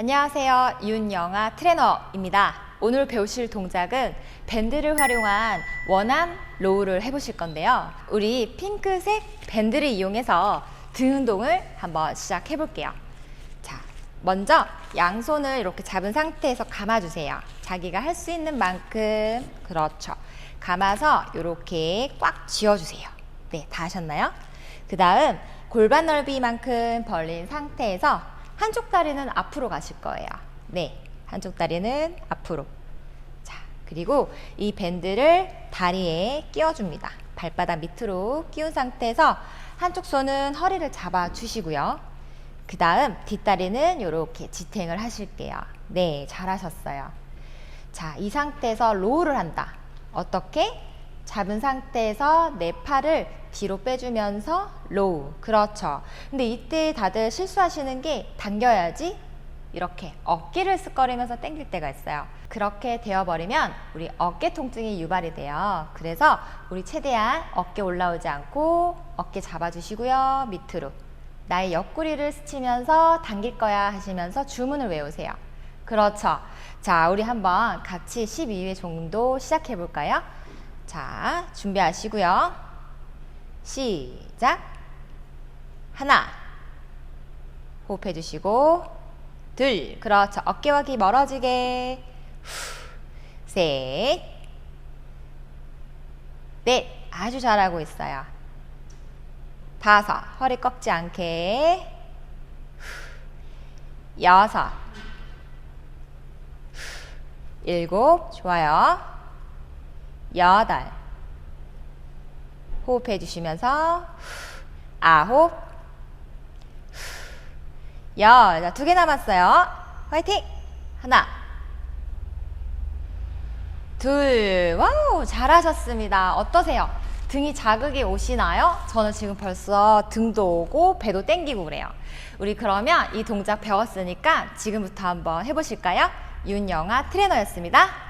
안녕하세요. 윤영아 트레너입니다. 오늘 배우실 동작은 밴드를 활용한 원암 로우를 해보실 건데요. 우리 핑크색 밴드를 이용해서 등 운동을 한번 시작해 볼게요. 자, 먼저 양손을 이렇게 잡은 상태에서 감아주세요. 자기가 할 수 있는 만큼 그렇죠. 감아서 이렇게 꽉 쥐어주세요. 네, 다 하셨나요? 그 다음 골반 넓이만큼 벌린 상태에서 한쪽 다리는 앞으로 가실 거예요. 네, 한쪽 다리는 앞으로. 자, 그리고 이 밴드를 다리에 끼워줍니다. 발바닥 밑으로 끼운 상태에서 한쪽 손은 허리를 잡아 주시고요. 그 다음 뒷다리는 이렇게 지탱을 하실게요. 네, 잘하셨어요. 자, 이 상태에서 로우를 한다. 어떻게? 잡은 상태에서 내 팔을 뒤로 빼주면서 로우. 그렇죠. 근데 이때 다들 실수하시는 게 당겨야지 이렇게 어깨를 스거리면서 당길 때가 있어요. 그렇게 되어버리면 우리 어깨 통증이 유발이 돼요. 그래서 우리 최대한 어깨 올라오지 않고 어깨 잡아주시고요. 밑으로. 나의 옆구리를 스치면서 당길 거야 하시면서 주문을 외우세요. 그렇죠. 자, 우리 한번 같이 12회 정도 시작해 볼까요? 자, 준비하시고요. 시작. 하나. 호흡해 주시고. 둘. 그렇죠. 어깨와 귀 멀어지게. 후. 셋. 넷. 아주 잘하고 있어요. 다섯. 허리 꺾지 않게. 후. 여섯. 후. 일곱. 좋아요. 여덟. 호흡해 주시면서 후. 아홉. 후. 열. 자, 두 개 남았어요. 화이팅! 하나. 둘. 와우, 잘하셨습니다. 어떠세요? 등이 자극이 오시나요? 저는 지금 벌써 등도 오고 배도 땡기고 그래요. 우리 그러면 이 동작 배웠으니까 지금부터 한번 해보실까요? 윤영아 트레너였습니다.